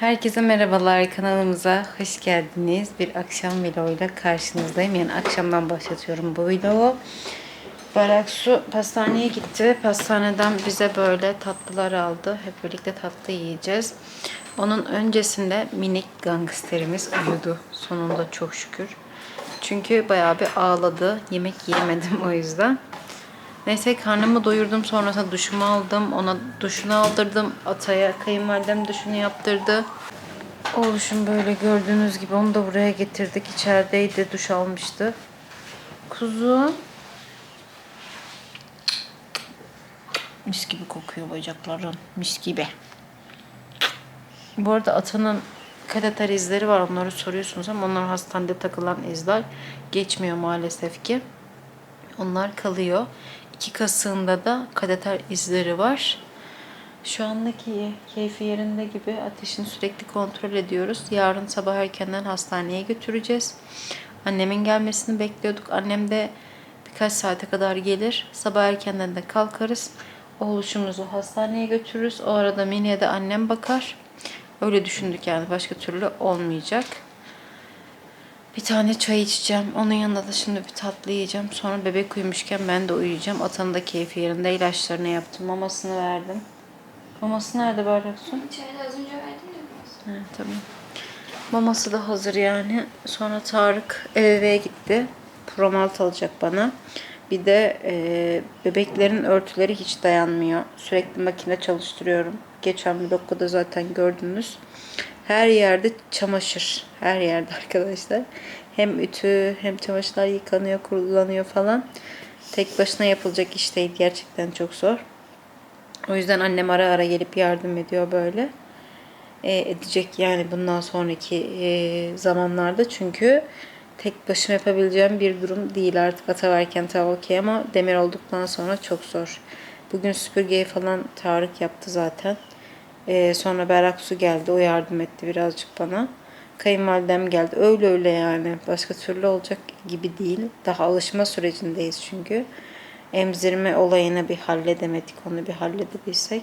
Herkese merhabalar kanalımıza hoş geldiniz. Bir akşam vloguyla karşınızdayım. Yani akşamdan başlatıyorum bu vlogu. Barak Su pastaneye gitti. Pastaneden bize böyle tatlılar aldı. Hep birlikte tatlı yiyeceğiz. Onun öncesinde minik gangsterimiz uyudu. Sonunda çok şükür. Çünkü bayağı bir ağladı. Yemek yiyemedim o yüzden. Neyse karnımı doyurdum. Sonrasında duşumu aldım. Ona duşunu aldırdım. Ataya kayınvalidem duşunu yaptırdı. Oluşum böyle gördüğünüz gibi onu da buraya getirdik. İçerideydi. Duş almıştı. Kuzu. Mis gibi kokuyor bacakların. Mis gibi. Bu arada atanın kateter izleri var. Onları soruyorsunuz ama onlar hastanede takılan izler. Geçmiyor maalesef ki. Onlar kalıyor. İki kasığında da kateter izleri var. Şu andaki. Keyfi yerinde gibi. Ateşini sürekli kontrol ediyoruz. Yarın sabah erkenden hastaneye götüreceğiz. Annemin gelmesini bekliyorduk. Annem de birkaç saate kadar gelir. Sabah erkenden de kalkarız. Oğluşumuzu hastaneye götürürüz. O arada Mine'ye de annem bakar. Öyle düşündük yani. Başka türlü olmayacak. Bir tane çay içeceğim. Onun yanında da şimdi bir tatlı yiyeceğim. Sonra bebek uyumuşken ben de uyuyacağım. Atanın da keyfi yerinde ilaçlarını yaptım. Mamasını verdim. Maması nerede bardak su? İçeride az önce verdin ya biraz. Ha, tamam. Maması da hazır yani. Sonra Tarık eve gitti. Promalt alacak bana. Bir de e, bebeklerin örtüleri hiç dayanmıyor. Sürekli makine çalıştırıyorum. Geçen vlogda da zaten gördünüz. Her yerde çamaşır. Her yerde arkadaşlar. Hem ütü hem çamaşırlar yıkanıyor, kurulanıyor falan. Tek başına yapılacak iş değil. Gerçekten çok zor. O yüzden annem ara ara gelip yardım ediyor böyle. E, edecek yani bundan sonraki e, zamanlarda çünkü tek başıma yapabileceğim bir durum değil artık ata verken tabii okey ama demir olduktan sonra çok zor. Bugün süpürgeyi falan Tarık yaptı zaten. E, sonra Berrak Su geldi o yardım etti birazcık bana. Kayınvalidem geldi öyle öyle yani başka türlü olacak gibi değil. Daha alışma sürecindeyiz çünkü emzirme olayını bir halledemedik. Onu bir halledebilsek.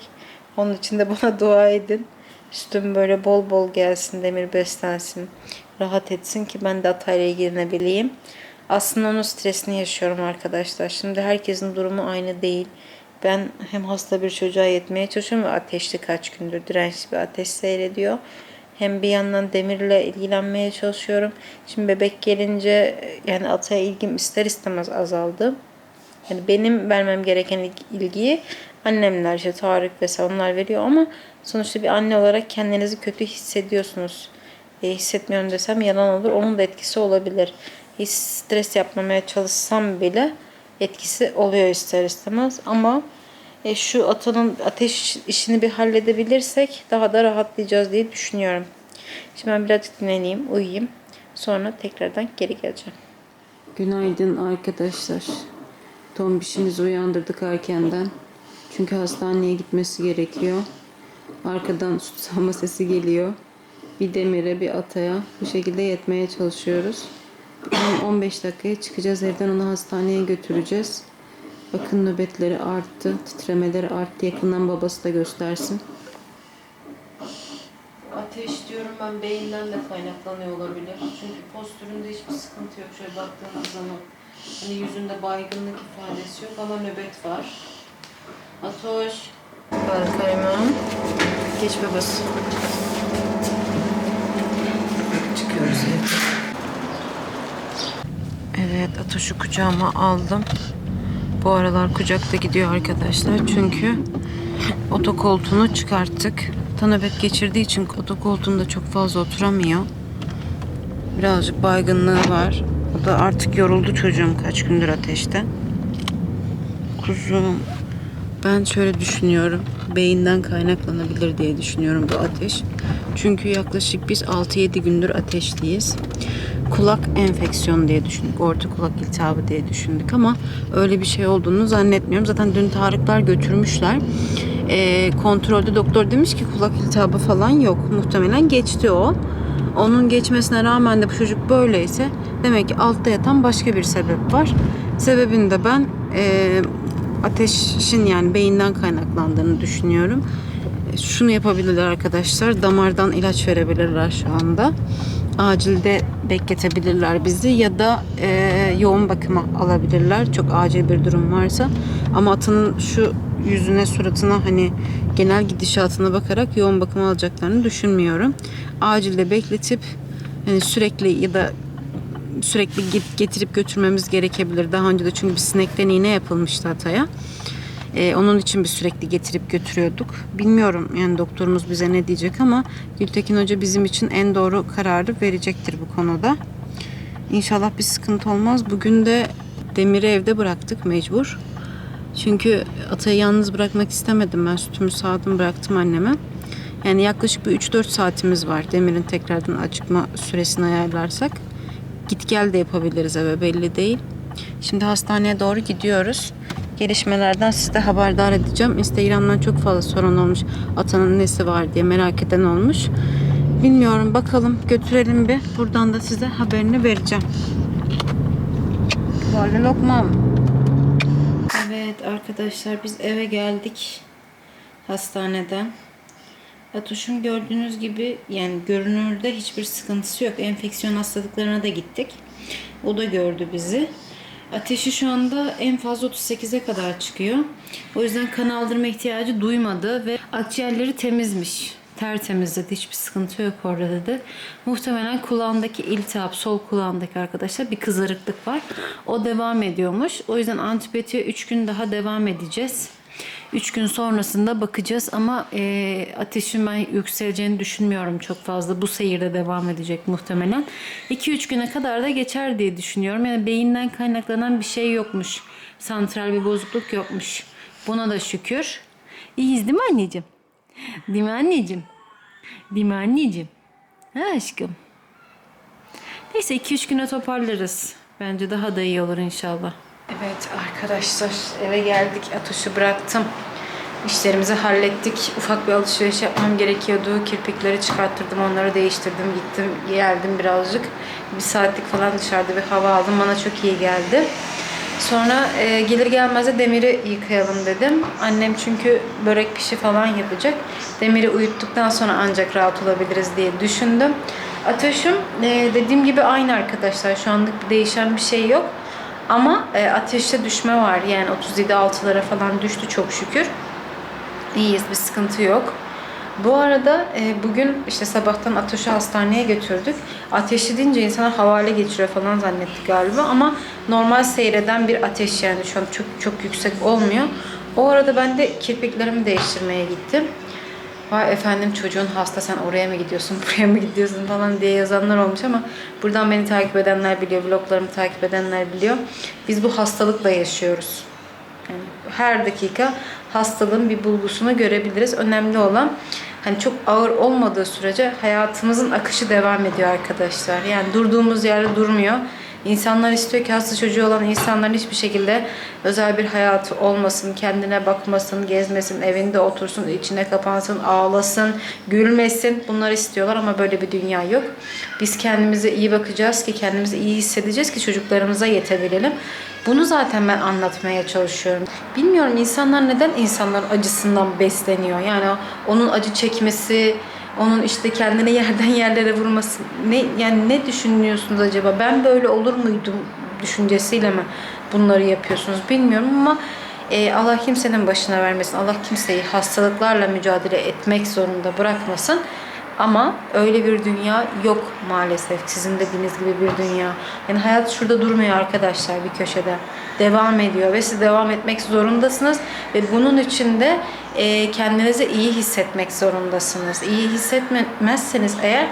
Onun için de bana dua edin. Sütüm böyle bol bol gelsin, demir beslensin, rahat etsin ki ben de atayla ilgilenebileyim. Aslında onun stresini yaşıyorum arkadaşlar. Şimdi herkesin durumu aynı değil. Ben hem hasta bir çocuğa yetmeye çalışıyorum ve ateşli kaç gündür dirençli bir ateş seyrediyor. Hem bir yandan demirle ilgilenmeye çalışıyorum. Şimdi bebek gelince yani ataya ilgim ister istemez azaldı. Yani benim vermem gereken il- ilgiyi annemler işte Tarık vesaire onlar veriyor ama sonuçta bir anne olarak kendinizi kötü hissediyorsunuz. E, hissetmiyorum desem yalan olur. Onun da etkisi olabilir. Hiç stres yapmamaya çalışsam bile etkisi oluyor ister istemez ama e, şu atanın ateş işini bir halledebilirsek daha da rahatlayacağız diye düşünüyorum. Şimdi ben birazcık dinleneyim, uyuyayım. Sonra tekrardan geri geleceğim. Günaydın arkadaşlar. Tombişimizi uyandırdık erkenden. Çünkü hastaneye gitmesi gerekiyor. Arkadan süt sesi geliyor. Bir demire bir ataya bu şekilde yetmeye çalışıyoruz. 15 dakikaya çıkacağız evden onu hastaneye götüreceğiz. Bakın nöbetleri arttı, titremeleri arttı. Yakından babası da göstersin. Ateş diyorum ben beyinden de kaynaklanıyor olabilir. Çünkü postüründe hiçbir sıkıntı yok. Şöyle baktığınız zaman hani yüzünde baygınlık ifadesi yok ama nöbet var. Atoş. Berkay'ım. Geç babası. Çıkıyoruz evden. Evet Atoş'u kucağıma aldım. Bu aralar kucakta gidiyor arkadaşlar. Çünkü otokoltuğunu çıkarttık. Tanöbet geçirdiği için otokoltuğunda çok fazla oturamıyor. Birazcık baygınlığı var. O da artık yoruldu çocuğum kaç gündür ateşte. Kuzum. Ben şöyle düşünüyorum. Beyinden kaynaklanabilir diye düşünüyorum bu ateş. Çünkü yaklaşık biz 6-7 gündür ateşliyiz. Kulak enfeksiyonu diye düşündük. Orta kulak iltihabı diye düşündük ama öyle bir şey olduğunu zannetmiyorum. Zaten dün Tarıklar götürmüşler. Ee, kontrolde doktor demiş ki kulak iltihabı falan yok. Muhtemelen geçti o. Onun geçmesine rağmen de bu çocuk böyleyse demek ki altta yatan başka bir sebep var. Sebebini de ben e, ateşin yani beyinden kaynaklandığını düşünüyorum. şunu yapabilirler arkadaşlar. Damardan ilaç verebilirler şu anda. Acilde bekletebilirler bizi ya da e, yoğun bakıma alabilirler. Çok acil bir durum varsa. Ama atının şu yüzüne suratına hani genel gidişatına bakarak yoğun bakıma alacaklarını düşünmüyorum. Acilde bekletip hani sürekli ya da sürekli getirip götürmemiz gerekebilir. Daha önce de çünkü bir sinekten iğne yapılmıştı Hatay'a. Ee, onun için bir sürekli getirip götürüyorduk. Bilmiyorum yani doktorumuz bize ne diyecek ama Gültekin Hoca bizim için en doğru kararı verecektir bu konuda. İnşallah bir sıkıntı olmaz. Bugün de Demir'i evde bıraktık mecbur. Çünkü Atay'ı yalnız bırakmak istemedim. Ben sütümü sağdım bıraktım anneme. Yani yaklaşık bir 3-4 saatimiz var. Demir'in tekrardan acıkma süresini ayarlarsak. Git gel de yapabiliriz eve belli değil. Şimdi hastaneye doğru gidiyoruz. Gelişmelerden size haberdar edeceğim. Instagram'dan çok fazla sorun olmuş. Atanın nesi var diye merak eden olmuş. Bilmiyorum bakalım götürelim bir. Buradan da size haberini vereceğim. Varlı lokmam. Evet arkadaşlar biz eve geldik hastaneden. Atuş'un gördüğünüz gibi yani görünürde hiçbir sıkıntısı yok. Enfeksiyon hastalıklarına da gittik. O da gördü bizi. Ateşi şu anda en fazla 38'e kadar çıkıyor. O yüzden kan aldırma ihtiyacı duymadı ve akciğerleri temizmiş. Tertemiz dedi. Hiçbir sıkıntı yok orada dedi. Muhtemelen kulağındaki iltihap, sol kulağındaki arkadaşlar bir kızarıklık var. O devam ediyormuş. O yüzden antibiyotiğe 3 gün daha devam edeceğiz. 3 gün sonrasında bakacağız ama e, ateşin ben yükseleceğini düşünmüyorum çok fazla. Bu seyirde devam edecek muhtemelen. 2-3 güne kadar da geçer diye düşünüyorum. Yani beyinden kaynaklanan bir şey yokmuş. Santral bir bozukluk yokmuş. Buna da şükür. İyiyiz değil mi anneciğim? Değil mi anneciğim? Değil mi anneciğim? Ha aşkım? Neyse 2-3 güne toparlarız. Bence daha da iyi olur inşallah. Evet arkadaşlar eve geldik. Atuş'u bıraktım. İşlerimizi hallettik. Ufak bir alışveriş yapmam gerekiyordu. Kirpikleri çıkarttırdım, onları değiştirdim. Gittim, geldim birazcık. Bir saatlik falan dışarıda bir hava aldım. Bana çok iyi geldi. Sonra e, gelir gelmez de Demir'i yıkayalım dedim. Annem çünkü börek pişi falan yapacak. Demir'i uyuttuktan sonra ancak rahat olabiliriz diye düşündüm. Ateşim e, dediğim gibi aynı arkadaşlar. Şu anlık değişen bir şey yok. Ama e, ateşte düşme var. Yani 37-6'lara falan düştü çok şükür. İyiyiz bir sıkıntı yok. Bu arada e, bugün işte sabahtan Atoş'u hastaneye götürdük. Ateşli deyince insana havale geçiriyor falan zannettik galiba ama normal seyreden bir ateş yani şu an çok çok yüksek olmuyor. O arada ben de kirpiklerimi değiştirmeye gittim. Vay efendim çocuğun hasta sen oraya mı gidiyorsun buraya mı gidiyorsun falan diye yazanlar olmuş ama buradan beni takip edenler biliyor, vloglarımı takip edenler biliyor. Biz bu hastalıkla yaşıyoruz. Yani her dakika hastalığın bir bulgusunu görebiliriz. Önemli olan hani çok ağır olmadığı sürece hayatımızın akışı devam ediyor arkadaşlar. Yani durduğumuz yerde durmuyor. İnsanlar istiyor ki hasta çocuğu olan insanların hiçbir şekilde özel bir hayatı olmasın, kendine bakmasın, gezmesin, evinde otursun, içine kapansın, ağlasın, gülmesin. Bunları istiyorlar ama böyle bir dünya yok. Biz kendimize iyi bakacağız ki, kendimizi iyi hissedeceğiz ki çocuklarımıza yetebilelim. Bunu zaten ben anlatmaya çalışıyorum. Bilmiyorum insanlar neden insanların acısından besleniyor? Yani onun acı çekmesi, onun işte kendine yerden yerlere vurması. Ne yani ne düşünüyorsunuz acaba? Ben böyle olur muydum düşüncesiyle mi bunları yapıyorsunuz bilmiyorum ama e, Allah kimsenin başına vermesin. Allah kimseyi hastalıklarla mücadele etmek zorunda bırakmasın. Ama öyle bir dünya yok maalesef. Sizin dediğiniz gibi bir dünya. Yani hayat şurada durmuyor arkadaşlar bir köşede. Devam ediyor ve siz devam etmek zorundasınız. Ve bunun için de e, kendinizi iyi hissetmek zorundasınız. İyi hissetmezseniz eğer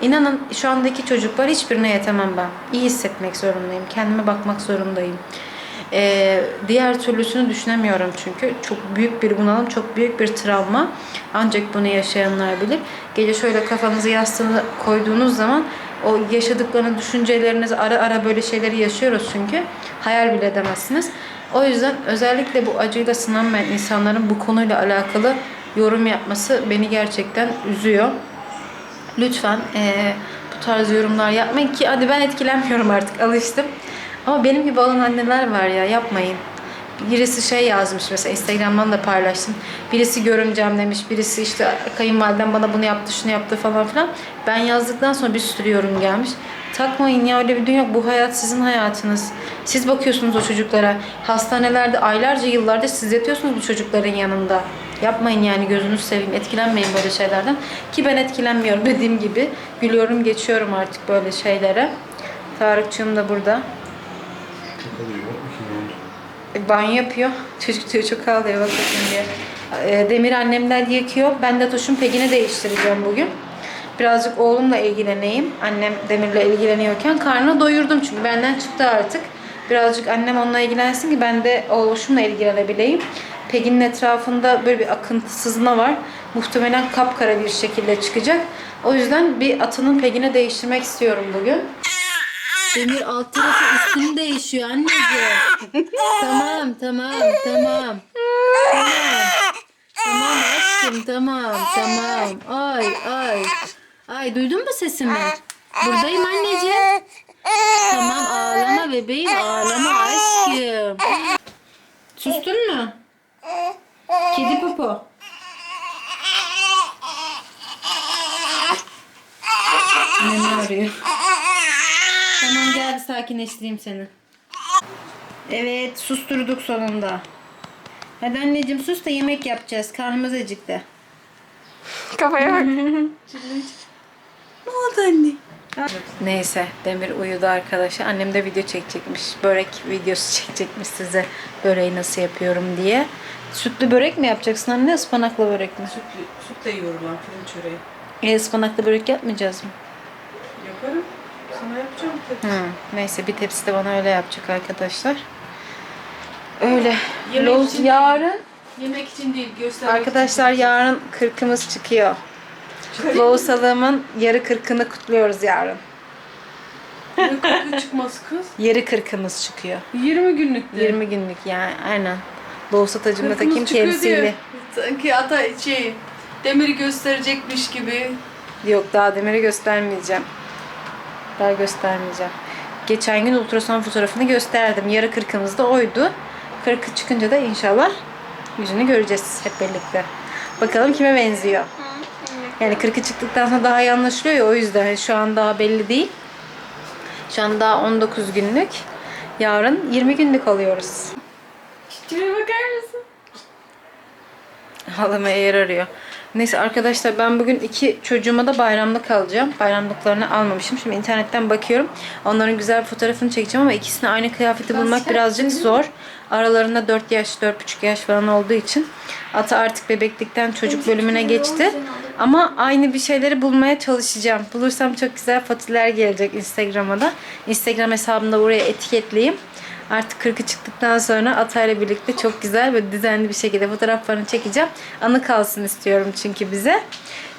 inanın şu andaki çocuklar hiçbirine yetemem ben. İyi hissetmek zorundayım. Kendime bakmak zorundayım. Ee, diğer türlüsünü düşünemiyorum çünkü. Çok büyük bir bunalım, çok büyük bir travma. Ancak bunu yaşayanlar bilir. Gece şöyle kafanızı yastığına koyduğunuz zaman o yaşadıklarını, düşüncelerinizi ara ara böyle şeyleri yaşıyoruz çünkü. Hayal bile edemezsiniz. O yüzden özellikle bu acıyla sınanmayan insanların bu konuyla alakalı yorum yapması beni gerçekten üzüyor. Lütfen eee, bu tarz yorumlar yapmayın ki hadi ben etkilenmiyorum artık alıştım. Ama benim gibi olan anneler var ya yapmayın. birisi şey yazmış mesela Instagram'dan da paylaştım. Birisi görümcem demiş. Birisi işte kayınvalidem bana bunu yaptı, şunu yaptı falan filan. Ben yazdıktan sonra bir sürü yorum gelmiş. Takmayın ya öyle bir dünya. Bu hayat sizin hayatınız. Siz bakıyorsunuz o çocuklara. Hastanelerde aylarca yıllardır siz yatıyorsunuz bu çocukların yanında. Yapmayın yani gözünüzü seveyim. Etkilenmeyin böyle şeylerden. Ki ben etkilenmiyorum dediğim gibi. Gülüyorum geçiyorum artık böyle şeylere. Tarıkçığım da burada. Çok alıyor. E, Banyo yapıyor. Çocuk diyor çok ağlıyor bak bakayım diye. E, Demir annemler yıkıyor. Ben de Toş'un pegini değiştireceğim bugün. Birazcık oğlumla ilgileneyim. Annem Demir'le ilgileniyorken karnını doyurdum çünkü benden çıktı artık. Birazcık annem onunla ilgilensin ki ben de oğluşumla ilgilenebileyim. Peginin etrafında böyle bir akıntı sızma var. Muhtemelen kapkara bir şekilde çıkacak. O yüzden bir atının pegini değiştirmek istiyorum bugün. Demir alt tarafı üstünü değişiyor anneciğim. tamam tamam tamam. Tamam. Tamam aşkım tamam tamam. Ay ay. Ay duydun mu sesimi? Buradayım anneciğim. Tamam ağlama bebeğim ağlama aşkım. Sustun mu? Kedi popo. Annemi arıyor. Bir sakinleştireyim seni. Evet susturduk sonunda. Hadi anneciğim sus da yemek yapacağız. Karnımız acıktı. Kafaya bak. Ne oldu anne? Neyse Demir uyudu arkadaşlar. Annem de video çekecekmiş. Börek videosu çekecekmiş size. Böreği nasıl yapıyorum diye. Sütlü börek mi yapacaksın anne? Ispanaklı börek mi? Süt, süt de yoğurulan pirinç çöreği. E, ıspanaklı börek yapmayacağız mı? Sana yapacağım tabii. Hı. Neyse bir tepsi de bana öyle yapacak arkadaşlar. Öyle. Yemek Loz için yarın. Yemek için değil, göstermek Arkadaşlar yarın kırkımız çıkıyor. Loğusalığımın yarı kırkını kutluyoruz yarın. için. Ne çıkmaz kız. Yarı kırkımız çıkıyor. 20 günlük de. 20 günlük yani aynen. Loğusa tacımda takayım temsili. diye. Sanki ata şey, demiri gösterecekmiş gibi. Yok daha demiri göstermeyeceğim. Daha göstermeyeceğim. Geçen gün ultrason fotoğrafını gösterdim. Yarı kırkımız da oydu. Kırkı çıkınca da inşallah yüzünü göreceğiz hep birlikte. Bakalım kime benziyor. Yani kırkı çıktıktan sonra daha iyi anlaşılıyor ya o yüzden şu an daha belli değil. Şu an daha 19 günlük. Yarın 20 günlük oluyoruz. Şuraya bakar mısın? Halama yer arıyor. Neyse arkadaşlar ben bugün iki çocuğuma da bayramlık alacağım. Bayramlıklarını almamışım. Şimdi internetten bakıyorum. Onların güzel bir fotoğrafını çekeceğim ama ikisine aynı kıyafeti bulmak birazcık zor. Aralarında 4 yaş, 4,5 yaş falan olduğu için Ata artık bebeklikten çocuk bölümüne geçti. Ama aynı bir şeyleri bulmaya çalışacağım. Bulursam çok güzel fotoğraflar gelecek Instagram'a da. Instagram hesabımda buraya etiketleyeyim. Artık 40'ı çıktıktan sonra Atay'la birlikte çok güzel ve düzenli bir şekilde fotoğraflarını çekeceğim. Anı kalsın istiyorum çünkü bize.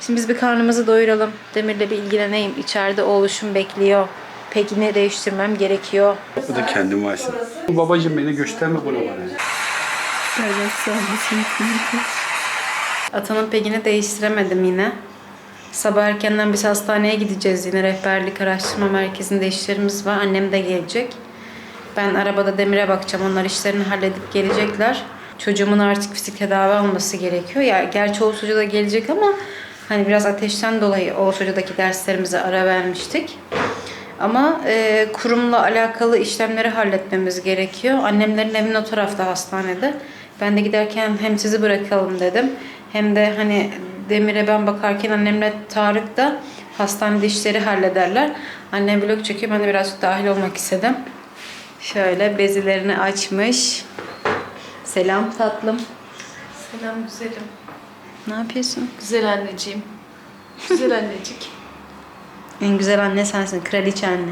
Şimdi biz bir karnımızı doyuralım. Demir'le bir ilgileneyim. İçeride oğluşum bekliyor. Pekini değiştirmem gerekiyor. Bu da kendim varsın. Babacım beni gösterme buna bana. Atanın pegini değiştiremedim yine. Sabah erkenden biz hastaneye gideceğiz yine. Rehberlik araştırma merkezinde işlerimiz var. Annem de gelecek. Ben arabada Demir'e bakacağım. Onlar işlerini halledip gelecekler. Çocuğumun artık fizik tedavi alması gerekiyor. Ya gerçi Oğuz Hoca da gelecek ama hani biraz ateşten dolayı Oğuz Hoca'daki derslerimize ara vermiştik. Ama e, kurumla alakalı işlemleri halletmemiz gerekiyor. Annemlerin evinin o tarafta hastanede. Ben de giderken hem sizi bırakalım dedim. Hem de hani Demir'e ben bakarken annemle Tarık da hastanede işleri hallederler. Annem vlog çekiyor. Ben de birazcık dahil olmak istedim. Şöyle bezilerini açmış. Selam tatlım. Selam güzelim. Ne yapıyorsun? Güzel anneciğim. Güzel annecik. En güzel anne sensin. Kraliçe anne.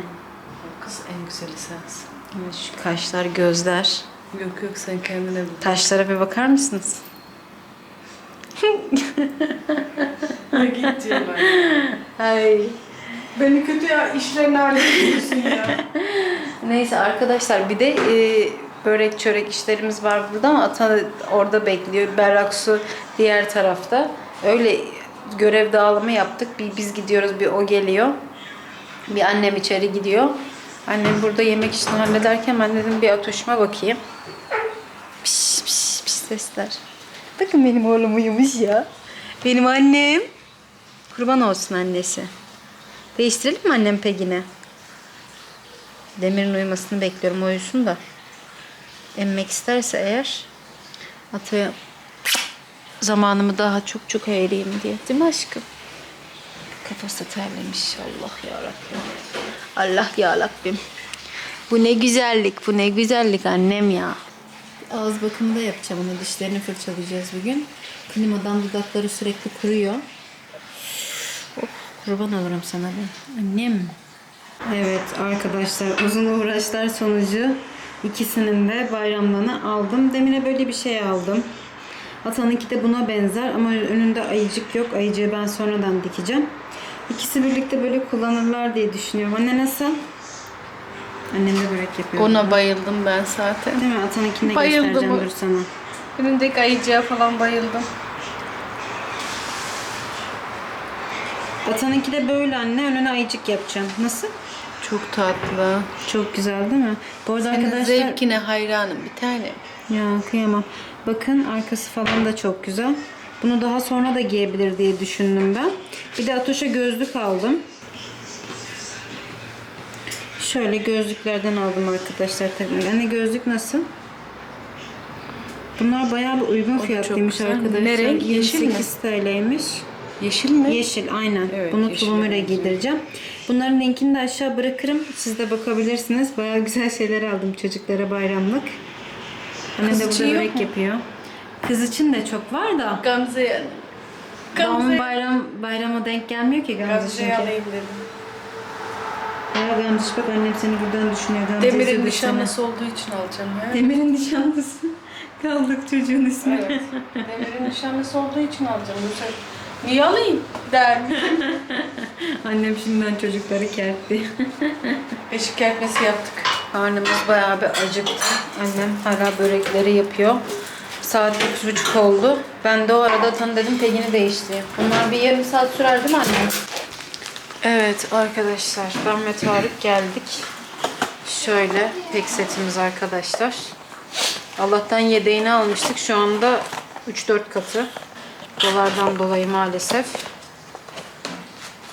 Kız en güzeli sensin. Evet, Şu kaşlar, gözler. Yok yok sen kendine bak. Taşlara bir bakar mısınız? Git ben. Ay. Beni kötü ya işlerine hallediyorsun ya. Neyse arkadaşlar bir de e, börek çörek işlerimiz var burada ama Ata orada bekliyor. Berrak su diğer tarafta. Öyle görev dağılımı yaptık. Bir biz gidiyoruz bir o geliyor. Bir annem içeri gidiyor. Annem burada yemek işini hallederken ben dedim bir atoşuma bakayım. sesler. Bakın benim oğlum uyumuş ya. Benim annem. Kurban olsun annesi. Değiştirelim mi annem pegini? Demir'in uyumasını bekliyorum o uyusun da. Emmek isterse eğer ataya zamanımı daha çok çok ayırayım diye. Değil mi aşkım? Kafası terlemiş. Allah ya Rabbim. Allah ya Rabbim. Bu ne güzellik, bu ne güzellik annem ya. Ağız bakımı da yapacağım ona. Dişlerini fırçalayacağız bugün. Klimadan dudakları sürekli kuruyor. Kurban olurum sana ben. Annem. Evet arkadaşlar uzun uğraşlar sonucu ikisinin de bayramlarını aldım. Demir'e böyle bir şey aldım. Atanınki de buna benzer ama önünde ayıcık yok. Ayıcığı ben sonradan dikeceğim. İkisi birlikte böyle kullanırlar diye düşünüyorum. Anne nasıl? Annem de börek yapıyor. Ona bayıldım ben zaten. Değil mi? Atanınkini de Bayıldı göstereceğim dur sana. Önündeki ayıcığa falan bayıldım. Atanınki de böyle anne. Önüne ayıcık yapacağım. Nasıl? Çok tatlı. Çok güzel değil mi? Bu arada Senin arkadaşlar... zevkine hayranım bir tane. Ya kıyamam. Bakın arkası falan da çok güzel. Bunu daha sonra da giyebilir diye düşündüm ben. Bir de Atoş'a gözlük aldım. Şöyle gözlüklerden aldım arkadaşlar. Tabii. Anne gözlük nasıl? Bunlar bayağı bir uygun fiyatlıymış arkadaşlar. Ne renk? Yeşil mi? 28 TL'ymiş. Yeşil mi? Yeşil aynen. Evet, Bunu yeşile tulumuyla giydireceğim. Bunların linkini de aşağı bırakırım. Siz de bakabilirsiniz. Bayağı güzel şeyler aldım çocuklara bayramlık. Anne Kız de burada börek mu? yapıyor. Kız için de çok var da. Gamze yani. Doğum Gamze. bayram bayrama denk gelmiyor ki Gamze Gamze'yi çünkü. alayım dedim. Ya Gamze bak annem seni buradan düşünüyor. Gamze Demir'in nişanlısı olduğu için alacağım ya. Demir'in nişanlısı. Kaldık çocuğun ismi. Evet. Demir'in nişanlısı olduğu için alacağım. Yoksa niye alayım der. Annem şimdiden çocukları kertti. Eşik kertmesi yaptık. Karnımız bayağı bir acıktı. Annem hala börekleri yapıyor. Saat 9.30 oldu. Ben de o arada tan dedim pegini değiştireyim. Bunlar bir yarım saat sürer değil mi anne? Evet arkadaşlar ben ve Tarık geldik. Şöyle pek setimiz arkadaşlar. Allah'tan yedeğini almıştık. Şu anda 3-4 katı. Dolardan dolayı maalesef.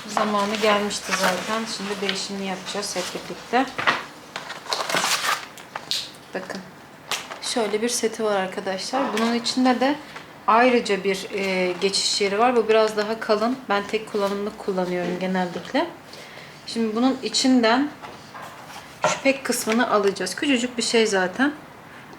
Zamanı gelmişti zaten. Şimdi değişimini yapacağız hep birlikte. Bakın. Şöyle bir seti var arkadaşlar. Bunun içinde de ayrıca bir e, geçiş yeri var. Bu biraz daha kalın. Ben tek kullanımlık kullanıyorum genellikle. Şimdi bunun içinden şu pek kısmını alacağız. Küçücük bir şey zaten.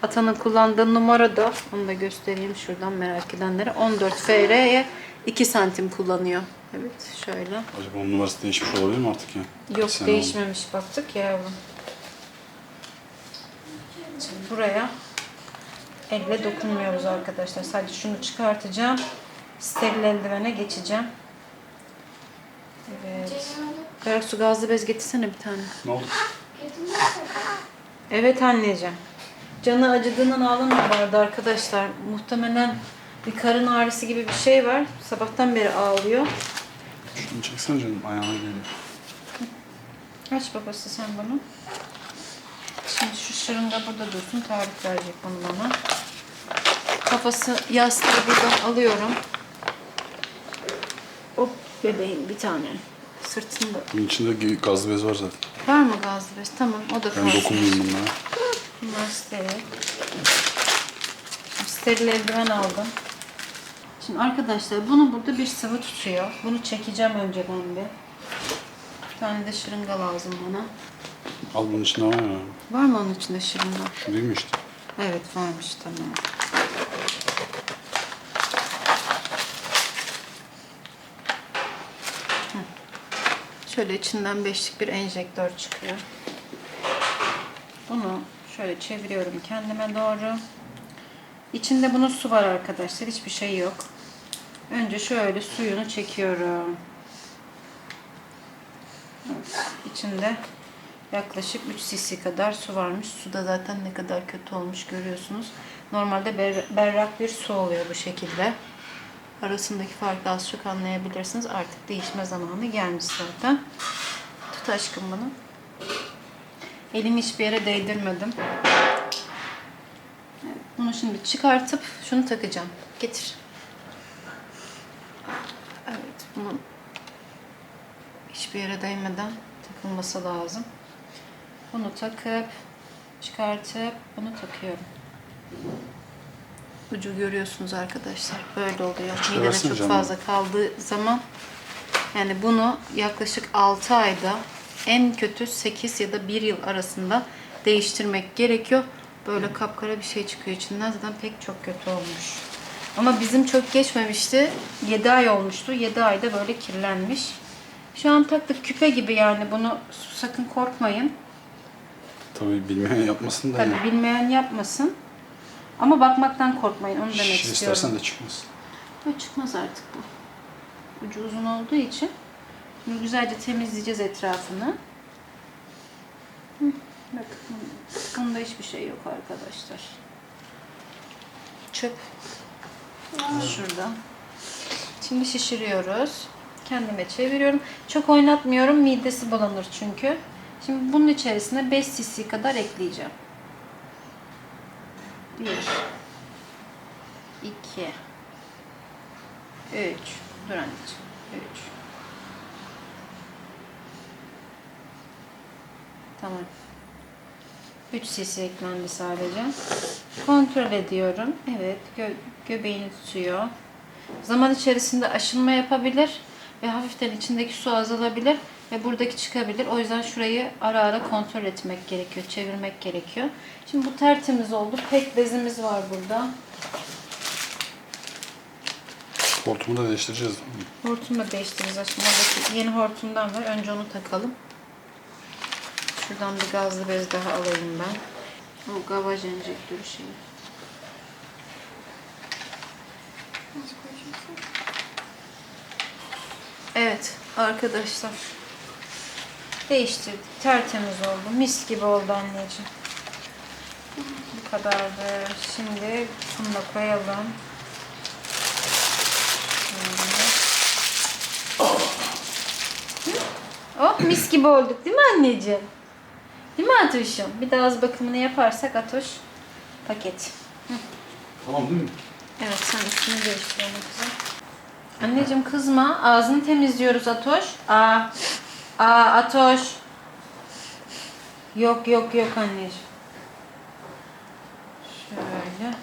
Atanın kullandığı numara da onu da göstereyim şuradan merak edenlere. 14 FR'ye 2 santim kullanıyor. Evet şöyle. Acaba onun numarası değişmiş olabilir mi artık ya? Yok Sen değişmemiş baktık ya yavrum. Şimdi buraya elle dokunmuyoruz arkadaşlar. Sadece şunu çıkartacağım. Steril eldivene geçeceğim. Evet. Berk su gazlı bez getirsene bir tane. Ne oldu? Evet anneciğim. Canı acıdığından ağlamıyorlardı arkadaşlar. Muhtemelen bir karın ağrısı gibi bir şey var. Sabahtan beri ağlıyor. Şunu çeksene canım ayağına geliyor. Aç babası sen bunu. Şimdi şu şırınga burada dursun. Tarif verecek bunu bana. Kafası yastığı buradan alıyorum. Hop bebeğim bir tane. Sırtında. Bunun içinde gazlı bez var zaten. Var mı gazlı bez? Tamam o da Ben kalsın. dokunmayayım bunlara. Bunlar steril. Şimdi Steril eldiven aldım. Şimdi arkadaşlar bunu burada bir sıvı tutuyor. Bunu çekeceğim önceden bir. Bir tane de şırınga lazım bana. Al bunun içinde var ya. Var mı onun içinde şırınga? Şu değil mi işte? Evet varmış tamam. Şöyle içinden beşlik bir enjektör çıkıyor. Bunu şöyle çeviriyorum kendime doğru. İçinde bunun su var arkadaşlar. Hiçbir şey yok. Önce şöyle suyunu çekiyorum. Evet, içinde yaklaşık 3 cc kadar su varmış. Su da zaten ne kadar kötü olmuş görüyorsunuz. Normalde ber- berrak bir su oluyor bu şekilde. Arasındaki farkı az çok anlayabilirsiniz. Artık değişme zamanı gelmiş zaten. Tut aşkım bunu. Elimi hiçbir yere değdirmedim. Evet, Bunu şimdi çıkartıp şunu takacağım. Getir. Evet bunu hiçbir yere değmeden takılması lazım. Bunu takıp çıkartıp bunu takıyorum. Ucu görüyorsunuz arkadaşlar. Böyle oluyor. Versene çok canım. fazla kaldığı zaman yani bunu yaklaşık 6 ayda en kötü 8 ya da 1 yıl arasında değiştirmek gerekiyor. Böyle kapkara bir şey çıkıyor içinden. Zaten pek çok kötü olmuş. Ama bizim çok geçmemişti. 7 ay olmuştu. 7 ayda böyle kirlenmiş. Şu an taktık küpe gibi yani bunu sakın korkmayın. Tabii bilmeyen yapmasın da Tabii yani. bilmeyen yapmasın. Ama bakmaktan korkmayın onu demek Şişir istiyorum. istersen de çıkmaz. Yok, çıkmaz artık bu. Ucu uzun olduğu için. Şimdi güzelce temizleyeceğiz etrafını. Bakın bunda hiçbir şey yok arkadaşlar. Çöp. Şurada. Şimdi şişiriyoruz. Kendime çeviriyorum. Çok oynatmıyorum. Midesi bulanır çünkü. Şimdi bunun içerisine 5 cc kadar ekleyeceğim. 1 2 3 Dur anneciğim. 3 Tamam. 3 cc eklendi sadece. Kontrol ediyorum. Evet. Gö göbeğini tutuyor. Zaman içerisinde aşınma yapabilir ve hafiften içindeki su azalabilir ve buradaki çıkabilir. O yüzden şurayı ara ara kontrol etmek gerekiyor. Çevirmek gerekiyor. Şimdi bu tertemiz oldu. Pek bezimiz var burada. Hortumu da değiştireceğiz değil mi? Hortum da değiştiririz aşkım. Oradaki yeni hortumdan var. Önce onu takalım. Şuradan bir gazlı bez daha alayım ben. O gavaj enjektörü şeyi. Evet arkadaşlar. Değiştirdik. Tertemiz oldu. Mis gibi oldu anneciğim. Bu kadardı. Şimdi bunu da koyalım. Oh mis gibi olduk değil mi anneciğim? Değil mi Atoş'um? Bir daha az bakımını yaparsak Atoş paket. Tamam değil mi? Evet sen üstünü değiştirelim kızım. Anneciğim kızma. Ağzını temizliyoruz Atoş. Aa. Aa Atoş. Yok yok yok anneciğim. Şöyle.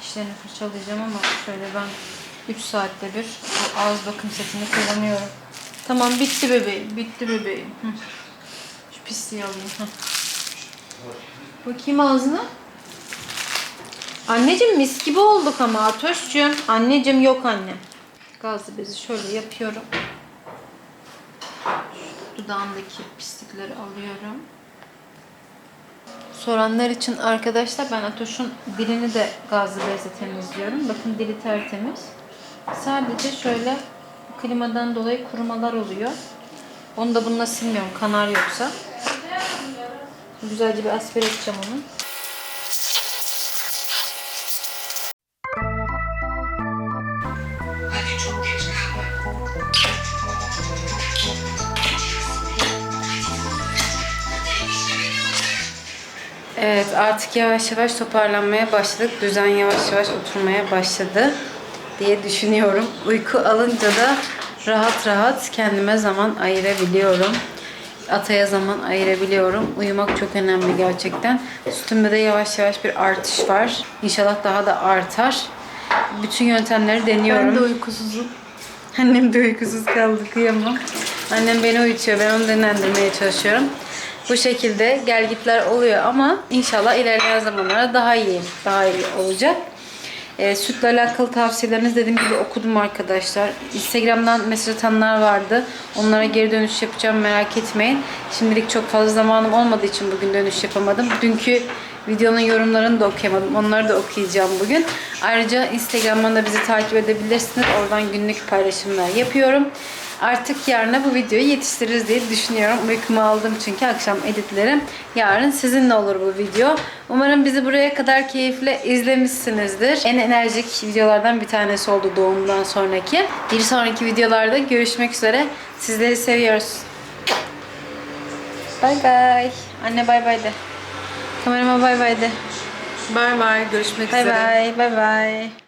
Dişlerini fırçalayacağım ama şöyle ben 3 saatte bir bu ağız bakım setini kullanıyorum. Tamam bitti bebeğim. Bitti bebeğim. Hı. Alayım. Hı. Bakayım ağzına. Anneciğim mis gibi olduk ama Atoş'cum. Anneciğim yok anne. Gazlı bezi şöyle yapıyorum. Şu dudağındaki pislikleri alıyorum. Soranlar için arkadaşlar ben Atoş'un dilini de gazlı bezle temizliyorum. Bakın dili tertemiz. Sadece şöyle klimadan dolayı kurumalar oluyor. Onu da bununla silmiyorum kanar yoksa. Güzelce bir aspir edeceğim onu. Evet artık yavaş yavaş toparlanmaya başladık. Düzen yavaş yavaş oturmaya başladı diye düşünüyorum. Uyku alınca da rahat rahat kendime zaman ayırabiliyorum. Ataya zaman ayırabiliyorum. Uyumak çok önemli gerçekten. Üstümde de yavaş yavaş bir artış var. İnşallah daha da artar. Bütün yöntemleri deniyorum. Ben de uykusuzum. Annem de uykusuz kaldı kıyamam. Annem beni uyutuyor. Ben onu dinlendirmeye çalışıyorum. Bu şekilde gelgitler oluyor ama inşallah ilerleyen zamanlarda daha iyi, daha iyi olacak. E, sütle alakalı tavsiyelerinizi dediğim gibi okudum arkadaşlar. Instagram'dan mesaj atanlar vardı. Onlara geri dönüş yapacağım merak etmeyin. Şimdilik çok fazla zamanım olmadığı için bugün dönüş yapamadım. Dünkü videonun yorumlarını da okuyamadım. Onları da okuyacağım bugün. Ayrıca Instagram'dan da bizi takip edebilirsiniz. Oradan günlük paylaşımlar yapıyorum. Artık yarına bu videoyu yetiştiririz diye düşünüyorum. Uykumu aldım çünkü akşam editlerim. Yarın sizinle olur bu video. Umarım bizi buraya kadar keyifle izlemişsinizdir. En enerjik videolardan bir tanesi oldu doğumdan sonraki. Bir sonraki videolarda görüşmek üzere. Sizleri seviyoruz. Bay bay. Anne bay bay de. Kamerama bay bay de. Bay bay. Görüşmek Bay üzere. bay. Bay bay.